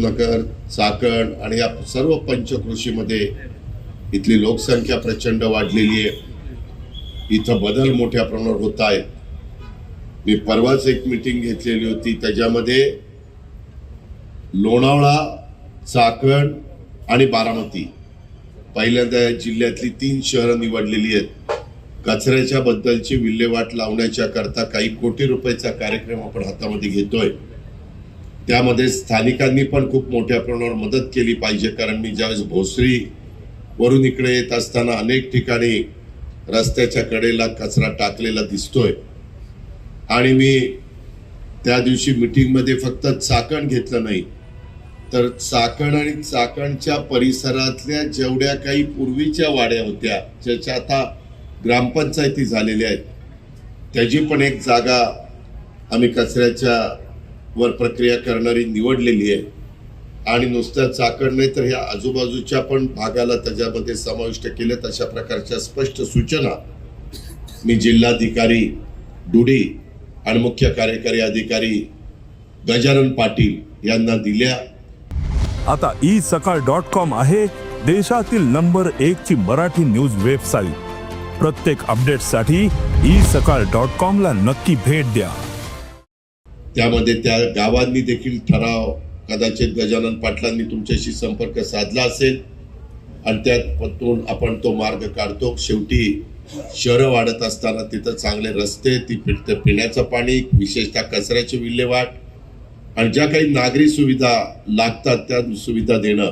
नगर चाकण आणि या सर्व पंचकृषीमध्ये इथली लोकसंख्या प्रचंड वाढलेली आहे. इथं बदल मोठ्या प्रमाणावर होत आहेत. मी परवाच एक मिटिंग घेतलेली होती. त्याच्यामध्ये लोणावळा चाकण आणि बारामती. पहिल्यांदा या जिल्ह्यातली तीन शहरं निवडलेली आहेत. कचऱ्याच्या बद्दलची विल्हेवाट लावण्याच्या करता काही कोटी रुपयाचा कार्यक्रम आपण हातामध्ये घेतोय. त्यामध्ये स्थानिकांनी पण खूप मोठ्या प्रमाणावर मदत केली पाहिजे कारण मी ज्यावेळेस भोसरी वरून इकडे येत असताना अनेक ठिकाणी रस्त्याच्या कडेला कचरा टाकलेला दिसतोय. आणि मी त्या दिवशी मीटिंगमध्ये फक्त चाकण घेतलं नाही तर चाकण आणि चाकणच्या परिसरातल्या जेवढ्या काही पूर्वीच्या वाड्या होत्या ज्याच्या आता ग्रामपंचायती झालेल्या आहेत त्याची पण एक जागा आम्ही कचऱ्याच्या वर प्रक्रिया करणारी निवडलेली आहे. आणि नुसतं चाकण नाही तर ह्या आजूबाजूच्या पण भागाला त्याच्यामध्ये समाविष्ट केलेत अशा प्रकारच्या स्पष्ट सूचना मी जिल्हाधिकारी डुडी आणि मुख्य कार्यकारी अधिकारी गजानन पाटील यांना दिल्या. आता ई सकाळ डॉट कॉम आहे देशातील नंबर एक ची मराठी न्यूज वेबसाईट. प्रत्येक अपडेटसाठी ई सकाळ डॉट कॉम ला नक्की भेट द्या. त्यामध्ये त्या गावांनी देखील ठराव कदाचित गजानन पाटलांनी तुमच्याशी संपर्क साधला असेल. आणि त्यातून आपण तो मार्ग काढतो. शेवटी शहरं वाढत असताना तिथं चांगले रस्ते ती तिथं पिण्याचं पाणी विशेषतः कचऱ्याची विल्हेवाट. आणि ज्या काही नागरी सुविधा लागतात त्या सुविधा देणं